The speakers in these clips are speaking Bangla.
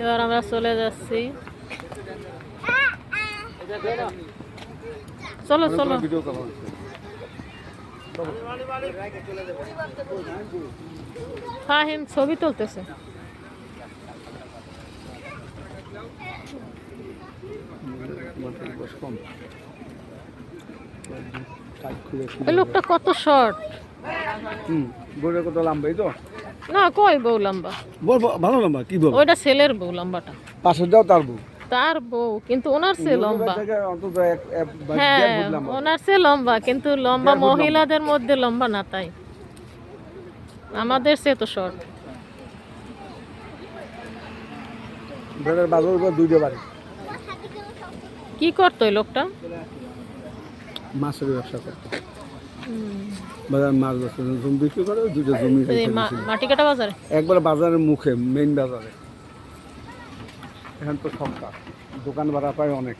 এবার আমরা চলে যাচ্ছি। চলো চলো। ফাহিম ছবি তুলতেছে। লোকটা কত শর্ট হুম বউয়ের কত লম্বাই তো? না কই বউ লম্বা? বল ভালো লম্বা কি বল? ওইটা ছেলের বউ লম্বাটা। পাশে যাও তার বউ। তার বউ কিন্তু ওনার চেয়ে লম্বা। হ্যাঁ ওনার চেয়ে লম্বা কিন্তু লম্বা। মহিলাদের মধ্যে লম্বা না তাই। আমাদের সে তো শর্ট ভেড়ার বাজার উপর দুইটা বাড়ি। কি করতো লোকটা? মাছের ব্যবসা করতো। বাজার মাছ ব্যবসা জমি বিক্রি করে দুইটা জমি মাটি কাটা বাজারে? একবার বাজারের মুখে মেইন বাজারে। এখন তো সস্তা দোকান ভাড়া পায় অনেক।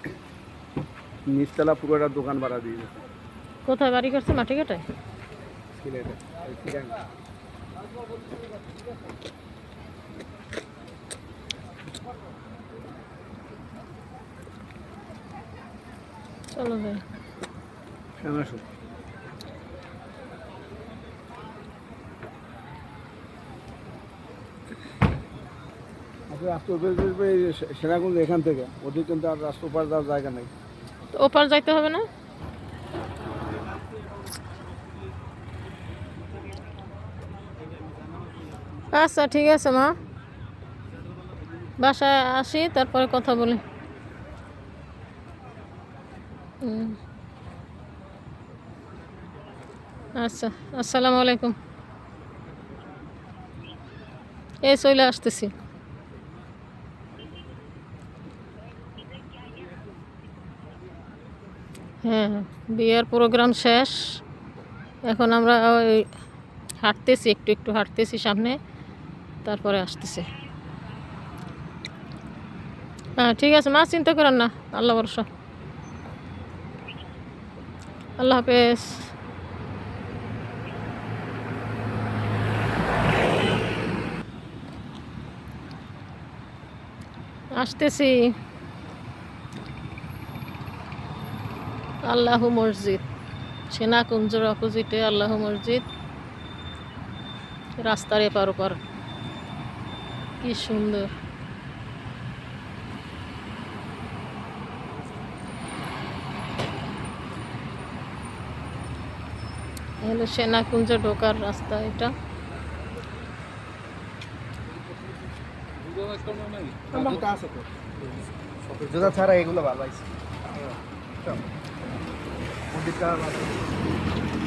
নিচতলা পুরোটা দোকান ভাড়া দিয়ে দিয়েছে কোথায় বাড়ি করছে মাটি কাটায় সিলেট। চলো ভাই। এখান থেকে কিন্তু আর উপর যাওয়ার জায়গা নেই। ওপার যাইতে হবে না? আচ্ছা ঠিক আছে মা। বাসায় আসি, তারপরে কথা বলি। আচ্ছা আসসালামু আলাইকুম। এই চলে আসতেছি। হ্যাঁ বিয়ের প্রোগ্রাম শেষ। এখন আমরা ওই হাঁটতেছি, একটু একটু হাঁটতেছি সামনে। তারপরে আসতেছে। হ্যাঁ ঠিক আছে, মা, চিন্তা করেন না। আল্লাহ ভরসা। আল্লাহ হাফেজ। আসতেছি। আল্লাহ মসজিদ। সেনাকুঞ্জের অপোজিটে আল্লাহ মসজিদ। রাস্তার এপার ওপার। কি সুন্দর। হলো সেনাকুঞ্জ ঢোকার রাস্তা এটা। ছাড়া এগুলো ভালো আছে Bitter.